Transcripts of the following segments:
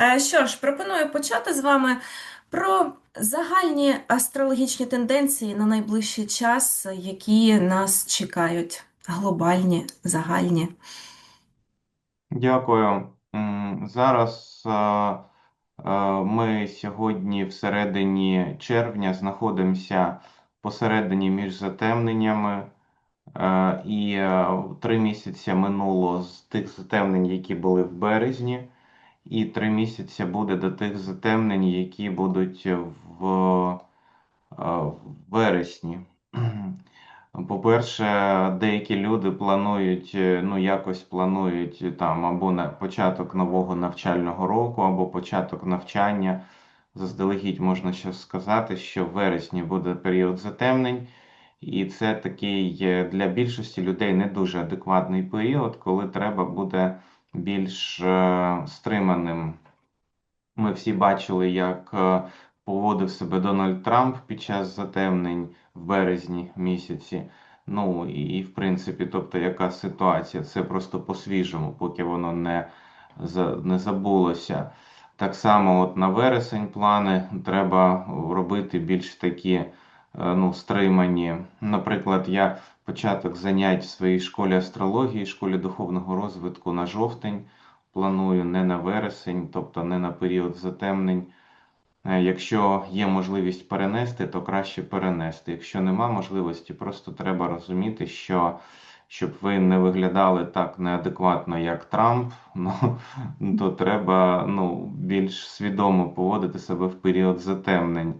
Е, Що ж, пропоную почати з вами про загальні астрологічні тенденції на найближчий час, які нас чекають. Глобальні, загальні. Дякую. Зараз е, е, ми сьогодні всередині червня знаходимося посередині між затемненнями, і три місяці минуло з тих затемнень, які були в березні, і три місяці буде до тих затемнень, які будуть в, е, в вересні. По-перше, деякі люди планують, е, ну якось планують е, там або на початок нового навчального року, або початок навчання. Заздалегідь можна ще сказати, що в вересні буде період затемнень, і це такий для більшості людей не дуже адекватний період, коли треба буде більш е, стриманим. Ми всі бачили, як е, поводив себе Дональд Трамп під час затемнень в березні місяці. Ну і, і в принципі, тобто, яка ситуація? Це просто по-свіжому, поки воно не, не забулося. Так само, от на вересень плани треба робити більш такі е, ну, стримані. Наприклад, я початок занять в своїй школі астрології, школі духовного розвитку на жовтень. Планую не на вересень, тобто не на період затемнень. Е, Якщо є можливість перенести, то краще перенести. Якщо нема можливості, просто треба розуміти, що щоб ви не виглядали так неадекватно, як Трамп, ну, то треба ну, більш свідомо поводити себе в період затемнень.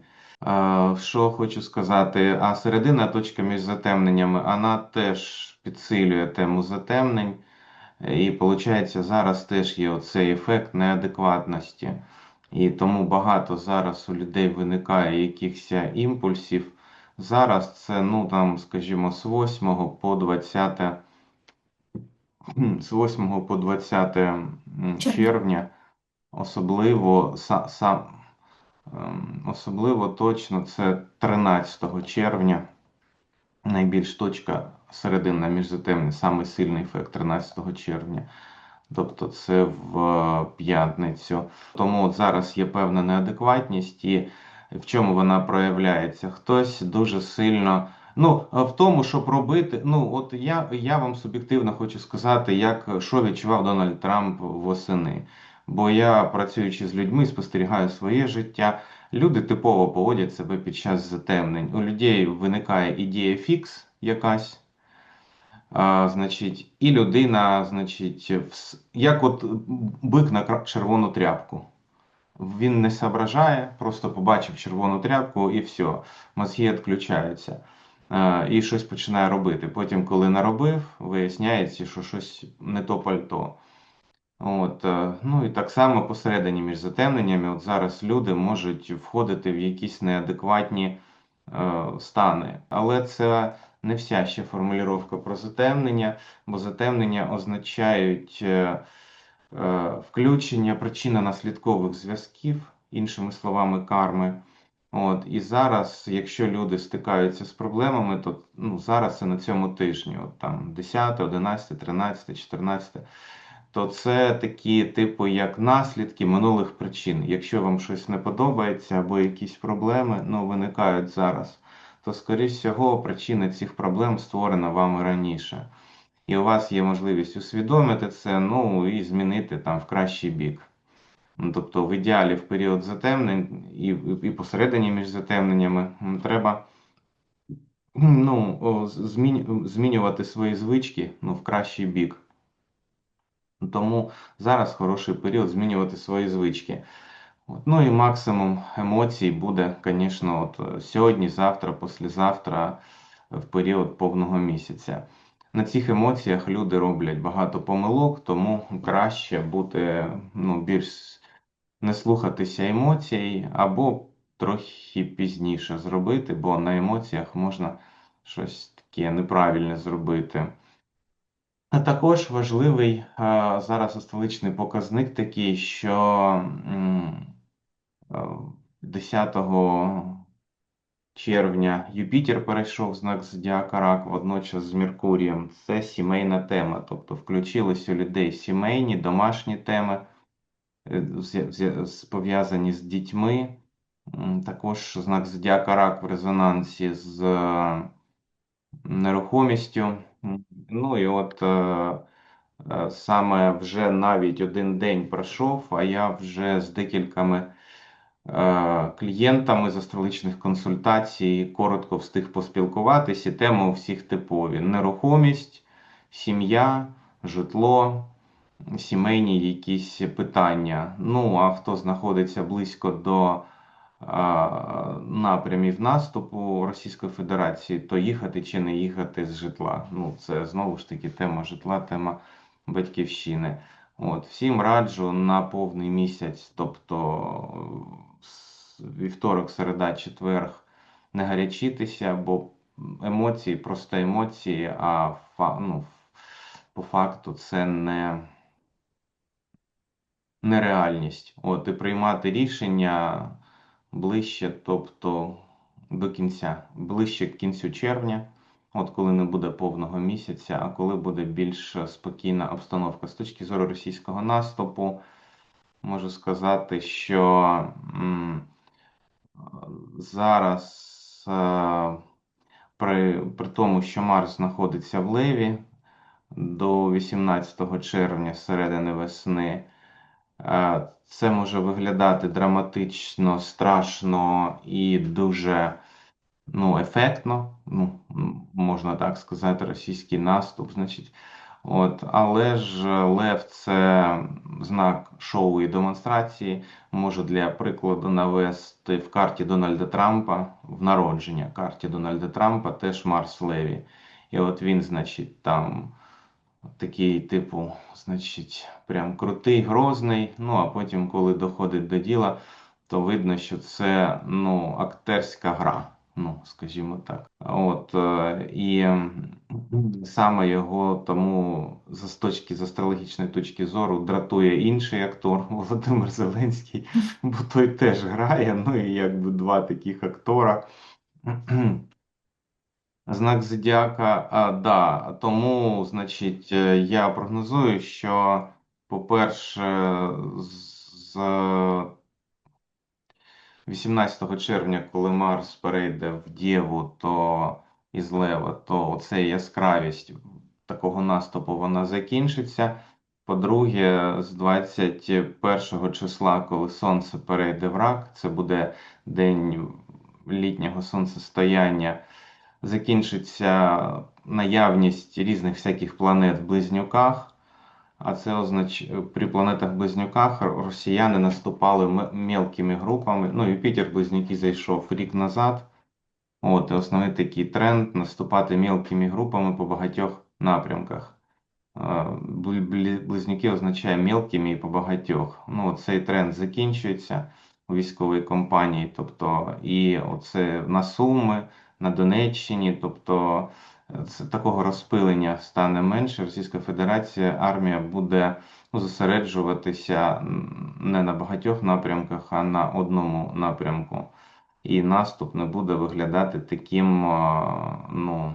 Що хочу сказати, а середина точка між затемненнями, вона теж підсилює тему затемнень. І виходить, зараз теж є оцей ефект неадекватності. І тому багато зараз у людей виникає якихось імпульсів. Зараз це, ну там, скажімо, з 8 по 20, з 8 по 20 червня, особливо сам, особливо точно це 13 червня. Найбільш точка середина між затемнень, саме сильний ефект 13 червня. Тобто це в е, п'ятницю. Тому от зараз є певна неадекватність, і в чому вона проявляється? Хтось дуже сильно. Ну, в тому, щоб робити. Ну, от я, я вам суб'єктивно хочу сказати, як що відчував Дональд Трамп восени. Бо я, працюючи з людьми, спостерігаю своє життя. Люди типово поводять себе під час затемнень. У людей виникає ідея фікс якась. А, значить, і людина, значить, як от бик на червону тряпку. Він не соображає, просто побачив червону тряпку і все, мозги відключаються. І щось починає робити. Потім, коли наробив, виясняється, що щось не то пальто. От, е, ну і так само посередині між затемненнями, от зараз люди можуть входити в якісь неадекватні е, стани. Але це не вся ще формулювання про затемнення, бо затемнення означають е, е, включення причинно-наслідкових зв'язків, іншими словами, карми. От, і зараз, якщо люди стикаються з проблемами, то ну, зараз це на цьому тижні, от там 10, 11, 13, 14 то це такі, типу, як наслідки минулих причин. Якщо вам щось не подобається або якісь проблеми ну, виникають зараз, то, скоріш всього, причина цих проблем створена вами раніше. І у вас є можливість усвідомити це, ну і змінити там в кращий бік. Ну, тобто, в ідеалі в період затемнень і, і посередині між затемненнями треба ну, змінювати свої звички ну, в кращий бік. Тому зараз хороший період змінювати свої звички. Ну і максимум емоцій буде, звісно, от е, сьогодні, завтра, післязавтра, в період повного місяця. На цих емоціях люди роблять багато помилок, тому краще бути ну, більш не слухатися емоцій або трохи пізніше зробити, бо на емоціях можна щось таке неправильне зробити. Також важливий е, зараз астрологічний показник такий, що м, е, 10 червня Юпітер перейшов в знак Зодіака Рак водночас з Меркурієм. Це сімейна тема, тобто включились у людей сімейні, домашні теми. е, пов'язані з дітьми. Також знак зодіака рак в резонансі з нерухомістю. Ну і от е, е, саме вже навіть один день пройшов, а я вже з декількома е, клієнтами з астрологічних консультацій коротко встиг поспілкуватися. І Теми у всіх типові: нерухомість, сім'я, житло, сімейні якісь питання. Ну, а хто знаходиться близько до напрямів наступу Російської Федерації, то їхати чи не їхати з житла. Ну, це знову ж таки тема житла, тема батьківщини. От, всім раджу на повний місяць, тобто вівторок, середа, четверг, не гарячитися, бо емоції, просто емоції, а ну, по факту це не нереальність. От, і приймати рішення ближче, тобто до кінця, ближче к кінцю червня, от коли не буде повного місяця, а коли буде більш спокійна обстановка. З точки зору російського наступу, можу сказати, що зараз е, при, при тому, що Марс знаходиться в Леві до 18 червня, середини весни, Це може виглядати драматично, страшно і дуже ну, ефектно, ну, можна так сказати, російський наступ, значить. От, але ж Лев це знак шоу і демонстрації. Можу для прикладу навести в карті Дональда Трампа, в народження карті Дональда Трампа теж Марс Леві. І от він, значить, там такий, типу, значить, прям крутий, грозний. Ну, а потім, коли доходить до діла, то видно, що це ну, актерська гра. Ну, скажімо так. От, е, і саме його тому з точки з астрологічної точки зору дратує інший актор Володимир Зеленський, бо той теж грає. Ну і якби два таких актора. Знак зодіака, да, тому, значить, е, я прогнозую, що, по-перше, з 18 червня, коли Марс перейде в Дєву, то із Лева, то оця яскравість такого наступу вона закінчиться. По-друге, з 21 числа, коли Сонце перейде в рак, це буде день літнього сонцестояння закінчиться наявність різних всяких планет в близнюках. А це означає, при планетах-близнюках росіяни наступали м- мелкими групами. Ну, Юпітер близнюки зайшов рік назад. От, і основний такий тренд наступати мелкими групами по багатьох напрямках. Близнюки означає мелкими і по багатьох. Ну, цей тренд закінчується у військовій компанії, тобто і оце на Суми, на Донеччині, тобто е, такого розпилення стане менше. Російська Федерація, армія буде ну, зосереджуватися не на багатьох напрямках, а на одному напрямку. І наступ не буде виглядати таким, ну,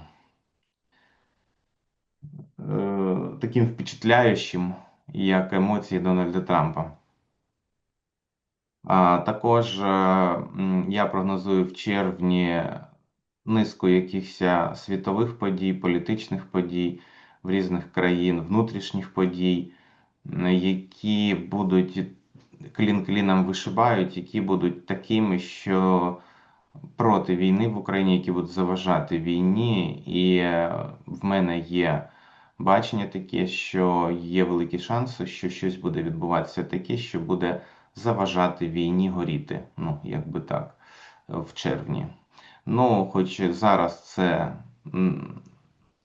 е, таким впечатляючим, як емоції Дональда Трампа. А також е, я прогнозую в червні низку якихось світових подій, політичних подій в різних країн, внутрішніх подій, які будуть клін кліном вишибають, які будуть такими, що проти війни в Україні, які будуть заважати війні, і е, в мене є бачення таке, що є великі шанси, що щось буде відбуватися таке, що буде заважати війні горіти. Ну, якби так, в червні. Ну, хоч зараз це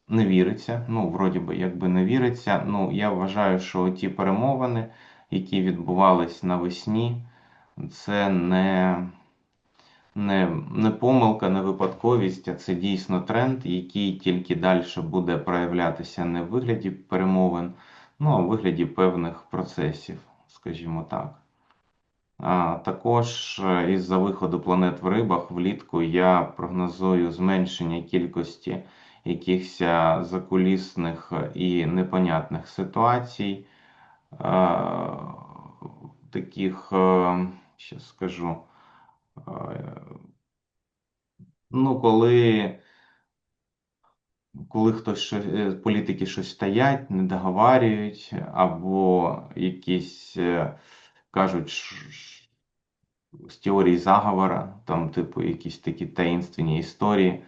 не віриться, ну, вроді би, якби не віриться. Ну, я вважаю, що ті перемовини, які відбувались навесні, це не, не, не помилка, не випадковість, а це дійсно тренд, який тільки далі буде проявлятися не в вигляді перемовин, ну а в вигляді певних процесів, скажімо так. Також е, із-за виходу планет в рибах влітку я прогнозую зменшення кількості якихось закулісних і непонятних ситуацій. Е, таких, е, щас скажу, е, ну, коли, коли хтось е, політики щось стоять, не договарюють, або якісь е, кажуть з теорії заговора, там, типу, якісь такі таїнственні історії.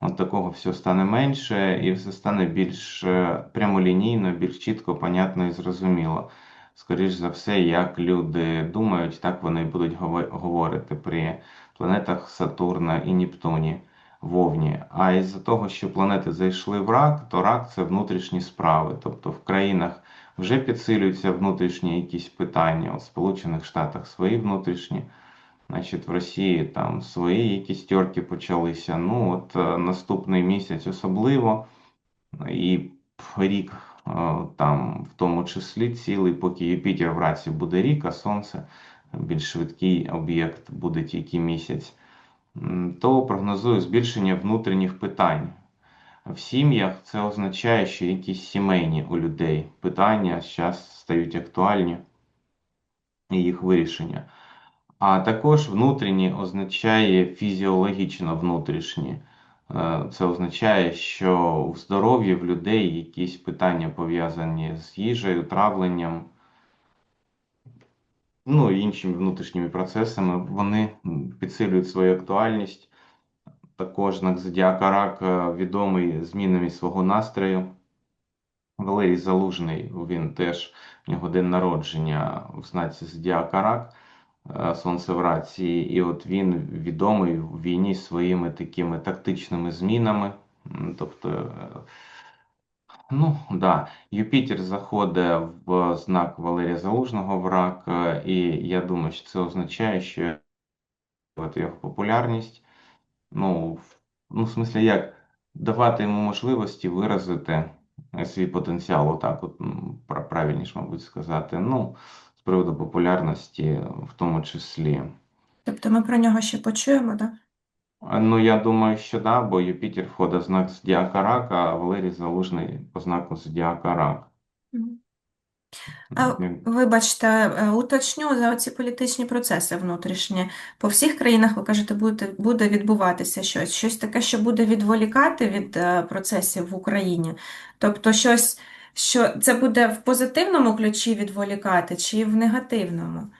От такого все стане менше, і все стане більш е, прямолінійно, більш чітко, понятно і зрозуміло. Скоріш за все, як люди думають, так вони будуть говорити при планетах Сатурна і Нептуні, Вовні. А із-за того, що планети зайшли в рак, то рак це внутрішні справи. Тобто в країнах вже підсилюються внутрішні якісь питання, у Сполучених Штатах свої внутрішні. Значить, в Росії там свої якісь терки почалися. Ну, от е, наступний місяць особливо, і рік е, там, в тому числі, цілий, поки Юпітер в раці буде рік, а Сонце більш швидкий об'єкт буде тільки місяць, то прогнозую збільшення внутрішніх питань. В сім'ях це означає, що якісь сімейні у людей питання зараз стають актуальні і їх вирішення. А також внутрішні означає фізіологічно внутрішні. Е, Це означає, що в здоров'ї в людей якісь питання пов'язані з їжею, травленням, ну іншими внутрішніми процесами, вони підсилюють свою актуальність. Також знак Зодіака Рак е, відомий змінами свого настрою. Валерій Залужний, він теж, в нього день народження в знаці Зодіака Рак. е, Сонце в рації, і от він відомий в війні своїми такими тактичними змінами. Тобто, е, ну да, Юпітер заходить в знак Валерія Залужного в рак, і я думаю, що це означає, що його популярність, ну, в, ну, в смислі, як давати йому можливості виразити е, свій потенціал, отак, от м, правильніше, мабуть, сказати. Ну, з приводу популярності в тому числі. Тобто ми про нього ще почуємо, так? А, Ну, я думаю, що да, бо Юпітер входить в знак Зодіака Рак, а Валерій Залужний по знаку Зодіака Рак. А, Вибачте, е, уточню за ці політичні процеси внутрішні. По всіх країнах, ви кажете, буде, буде відбуватися щось, щось таке, що буде відволікати від е, процесів в Україні. Тобто щось, що це буде в позитивному ключі відволікати, чи в негативному?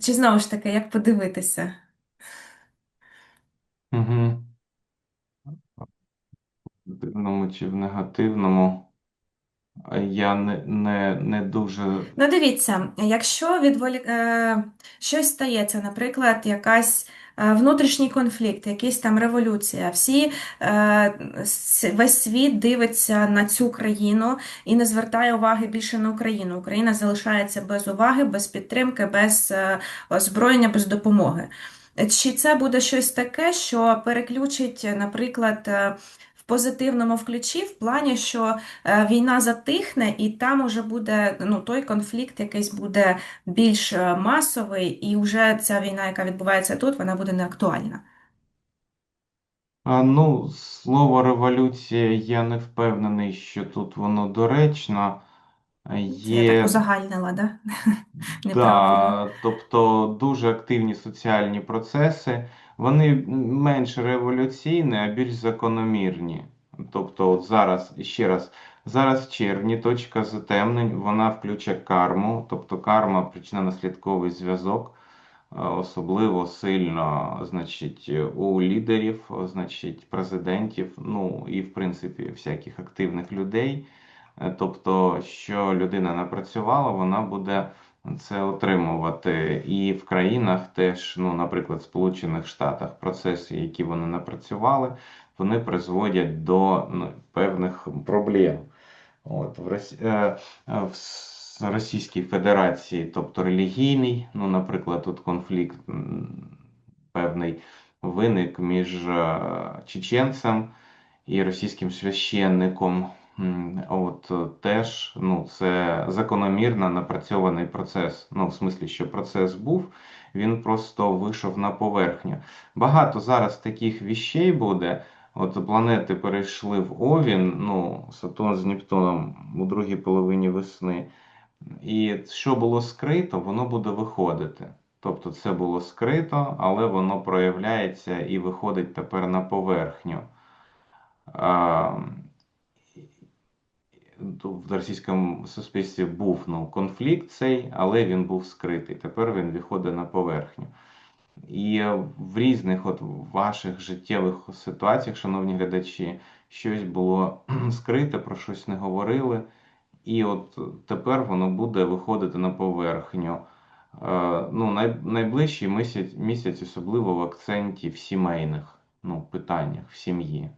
Чи знову ж таки, як подивитися? Мгм. В позитивному чи в негативному. А Я не, не, не дуже. Ну, дивіться, якщо відволі... е, щось стається, наприклад, якась е, внутрішній конфлікт, якась там революція, всі, е, весь світ дивиться на цю країну і не звертає уваги більше на Україну. Україна залишається без уваги, без підтримки, без е, озброєння, без допомоги. Чи це буде щось таке, що переключить, наприклад, е, позитивному ключі, в плані, що е, війна затихне, і там уже буде ну, той конфлікт якийсь буде більш е, масовий, і вже ця війна, яка відбувається тут, вона буде не актуальна. А, ну, слово революція, я не впевнений, що тут воно доречно. Це я так узагальнила, да? Неправильно. Да, тобто дуже активні соціальні процеси, вони менш революційні, а більш закономірні. Тобто, от зараз, ще раз, зараз в червні точка затемнень, вона включає карму, тобто карма причинно-наслідковий зв'язок, е, особливо сильно, значить, у лідерів, значить, президентів, ну і в принципі всяких активних людей. Е, Тобто, що людина напрацювала, вона буде це отримувати. І в країнах теж, ну, наприклад, в Сполучених Штатах, процеси, які вони напрацювали, вони призводять до ну, певних проблем. От, в, Росі... е, в Російській Федерації, тобто релігійний, ну, наприклад, тут конфлікт певний виник між е, чеченцем і російським священником. От е, теж ну, це закономірно напрацьований процес. Ну, в смислі, що процес був, він просто вийшов на поверхню. Багато зараз таких віщей буде. От планети перейшли в Овін, ну, Сатурн з Нептуном у другій половині весни. І що було скрито, воно буде виходити. Тобто це було скрито, але воно проявляється і виходить тепер на поверхню. В російському суспільстві був ну, конфлікт цей, але він був скритий. Тепер він виходить на поверхню. І в різних от ваших життєвих ситуаціях, шановні глядачі, щось було скрите, про щось не говорили. І от тепер воно буде виходити на поверхню. Е, ну, най, Найближчий місяць, місяць, особливо в акценті в сімейних ну, питаннях, в сім'ї,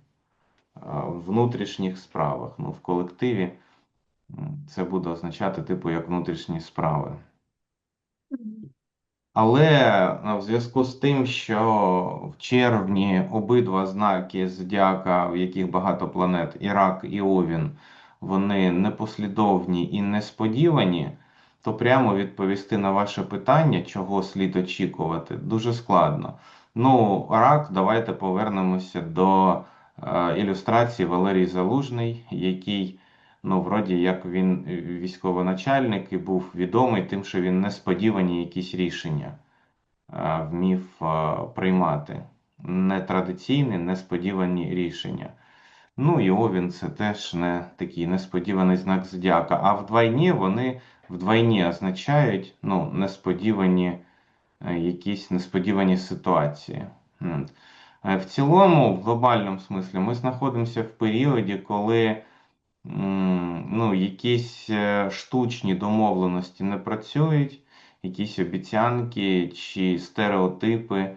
внутрішніх справах. Ну, В колективі це буде означати, типу, як внутрішні справи. Але в зв'язку з тим, що в червні обидва знаки Зодіака, в яких багато планет, Ірак і Овін, вони непослідовні і несподівані, то прямо відповісти на ваше питання, чого слід очікувати, дуже складно. Ну, рак, давайте повернемося до ілюстрації Валерій Залужний, який, ну, вроді як він військовоначальник і був відомий тим, що він несподівані якісь рішення е, вмів е, приймати. Нетрадиційні, несподівані рішення. Ну і Овін це теж не такий несподіваний знак зодіака. А вдвойні вони вдвойні означають ну, несподівані е, якісь несподівані ситуації. Е, в цілому, в глобальному смислі, ми знаходимося в періоді, коли ну, якісь е, штучні домовленості не працюють, якісь обіцянки чи стереотипи,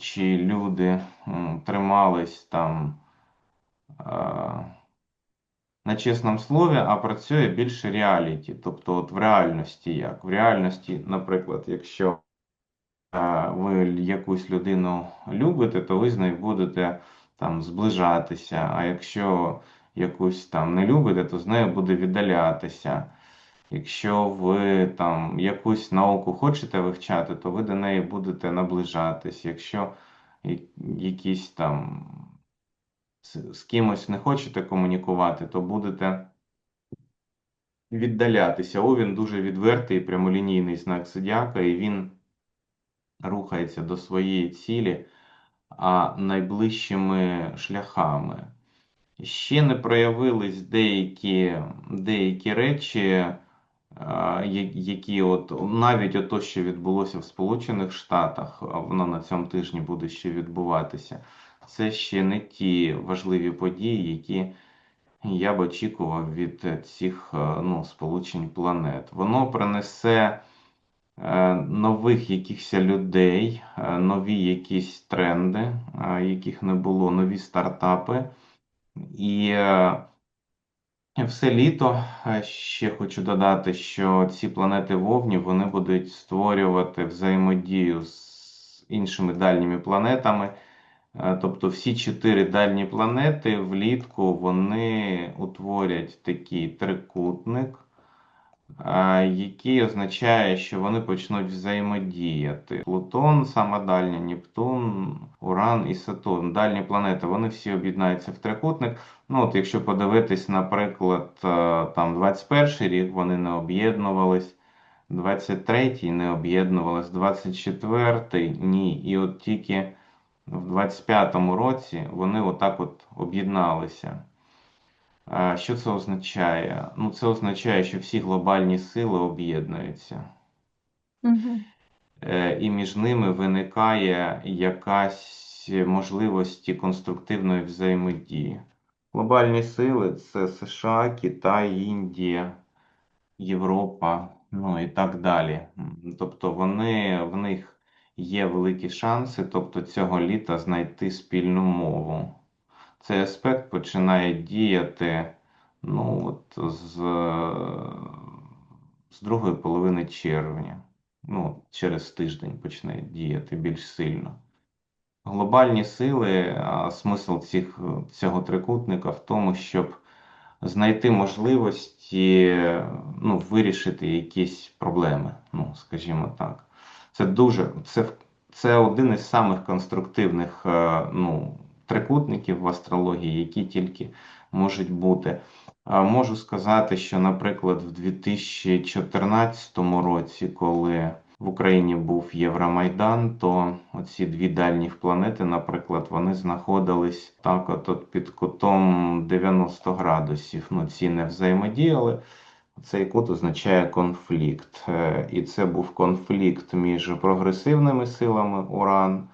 чи люди тримались там на чесному слові, а працює більше реаліті. Тобто от в реальності як? В реальності, наприклад, якщо ви якусь людину любите, то ви з нею будете там зближатися. А якщо якусь там не любите, то з нею буде віддалятися. Якщо ви там якусь науку хочете вивчати, то ви до неї будете наближатись. Якщо якісь там з кимось не хочете комунікувати, то будете віддалятися. О, він дуже відвертий, прямолінійний знак зодіака, і він рухається до своєї цілі а найближчими шляхами. Ще не проявились деякі деякі речі, які от навіть ото, що відбулося в Сполучених Штатах, воно на цьому тижні буде ще відбуватися це ще не ті важливі події, які я б очікував від цих е, ну, сполучень планет. Воно принесе е, нових якихось людей, е, нові якісь тренди, яких не було, нові стартапи. І все літо ще хочу додати, що ці планети вовні вони будуть створювати взаємодію з іншими дальніми планетами. Е, тобто всі чотири дальні планети влітку вони утворять такий трикутник, е, який означає, що вони почнуть взаємодіяти. Плутон, сама дальня, Нептун, Уран і Сатурн. Дальні планети вони всі об'єднаються в трикутник. Ну от Якщо подивитись, наприклад, е, там 21 рік вони не об'єднувались. 23-й не об'єднувались, 24-й ні. І от тільки в 25-му році вони отак от об'єдналися. Що це означає? Ну, це означає, що всі глобальні сили об'єднуються. Угу. І між ними виникає якась можливості конструктивної взаємодії. Глобальні сили це США, Китай, Індія, Європа, ну і так далі. Тобто вони в них є великі шанси, тобто цього літа знайти спільну мову. Цей аспект починає діяти ну, от, з з другої половини червня. Ну, Через тиждень почне діяти більш сильно. Глобальні сили, а смисл цих, цього трикутника в тому, щоб знайти можливості ну, вирішити якісь проблеми, ну, скажімо так. Це дуже це, це один із самих конструктивних е, ну, трикутників в астрології, які тільки можуть бути. Можу сказати, що, наприклад, в 2014 році, коли в Україні був Євромайдан, то оці дві дальніх планети, наприклад, вони знаходились так, от під кутом 90 градусів. Ну, ці не взаємодіяли. Цей кут означає конфлікт. Е, І це був конфлікт між прогресивними силами Уран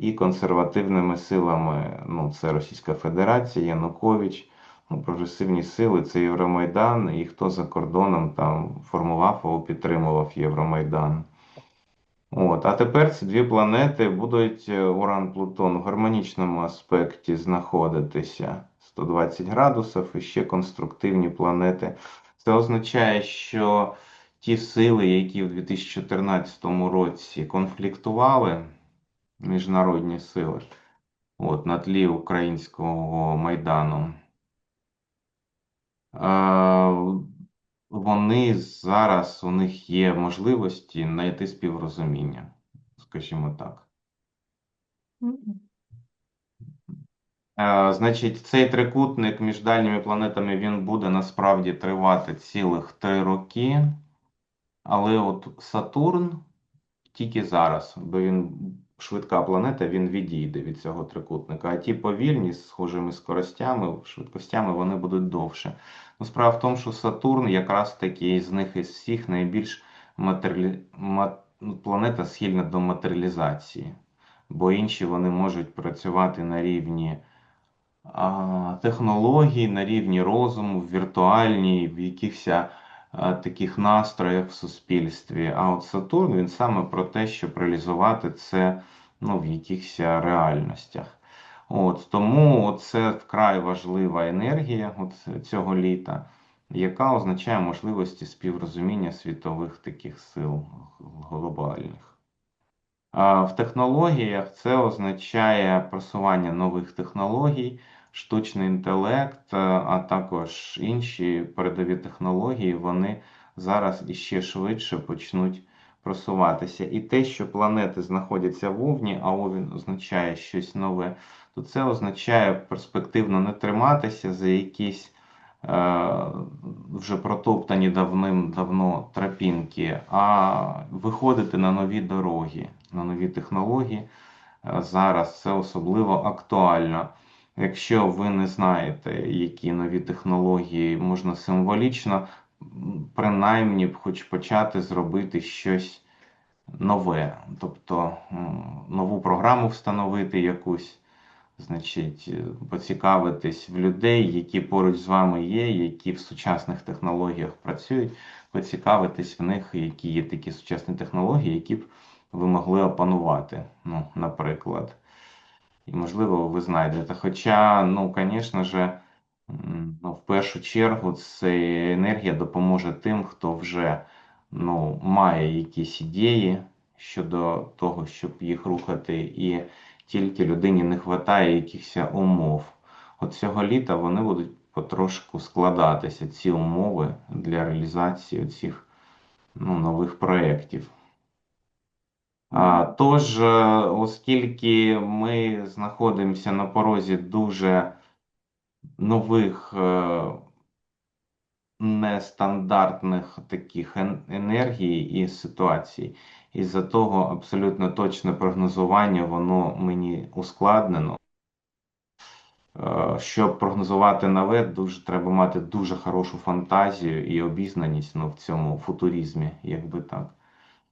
і консервативними силами. Ну, це Російська Федерація, Янукович. Ну, прогресивні сили це Євромайдан, і хто за кордоном там формував або підтримував Євромайдан. От, а тепер ці дві планети будуть е, Уран, Плутон в гармонічному аспекті знаходитися 120 градусів і ще конструктивні планети. Це означає, що ті сили, які в 2014 році конфліктували, міжнародні сили, от, на тлі українського майдану, е, вони зараз у них є можливості знайти співрозуміння, скажімо так. Е, Значить, цей трикутник між дальніми планетами він буде насправді тривати цілих три роки. Але от Сатурн тільки зараз, бо він швидка планета, він відійде від цього трикутника. А ті повільні з схожими скоростями, швидкостями, вони будуть довше. Ну, справа в тому, що Сатурн якраз таки з них із всіх найбільш матеріалі... ма- ну, планета схильна до матеріалізації, бо інші вони можуть працювати на рівні технологій, на рівні розуму, віртуальній, в якихось таких настроях в суспільстві. А от Сатурн він саме про те, щоб реалізувати це ну, в якихось реальностях. От, тому це вкрай важлива енергія от цього літа, яка означає можливості співрозуміння світових таких сил глобальних. В технологіях це означає просування нових технологій, штучний інтелект, е, а також інші передові технології, вони зараз іще швидше почнуть просуватися. І те, що планети знаходяться в Овні, а Овін означає щось нове, то це означає перспективно не триматися за якісь е, вже протоптані давним-давно тропінки, а виходити на нові дороги, на нові технології. Е, Зараз це особливо актуально. Якщо ви не знаєте, які нові технології можна символічно, принаймні б хоч почати зробити щось нове, тобто нову програму встановити якусь, значить, е, поцікавитись в людей, які поруч з вами є, які в сучасних технологіях працюють, поцікавитись в них, які є такі сучасні технології, які б ви могли опанувати, ну, наприклад. І, можливо, ви знайдете. Хоча, ну, звісно ж, ну, в першу чергу, це енергія допоможе тим, хто вже ну, має якісь ідеї щодо того, щоб їх рухати, і тільки людині не вистачає якихось умов. От цього літа вони будуть потрошку складатися, ці умови для реалізації цих ну, нових проєктів. Тож, е, оскільки ми знаходимося на порозі дуже нових е, нестандартних таких ен- енергій і ситуацій, із-за того абсолютно точне прогнозування, воно мені ускладнено. Е, Щоб прогнозувати нове, дуже треба мати дуже хорошу фантазію і обізнаність ну, в цьому футуризмі, якби так.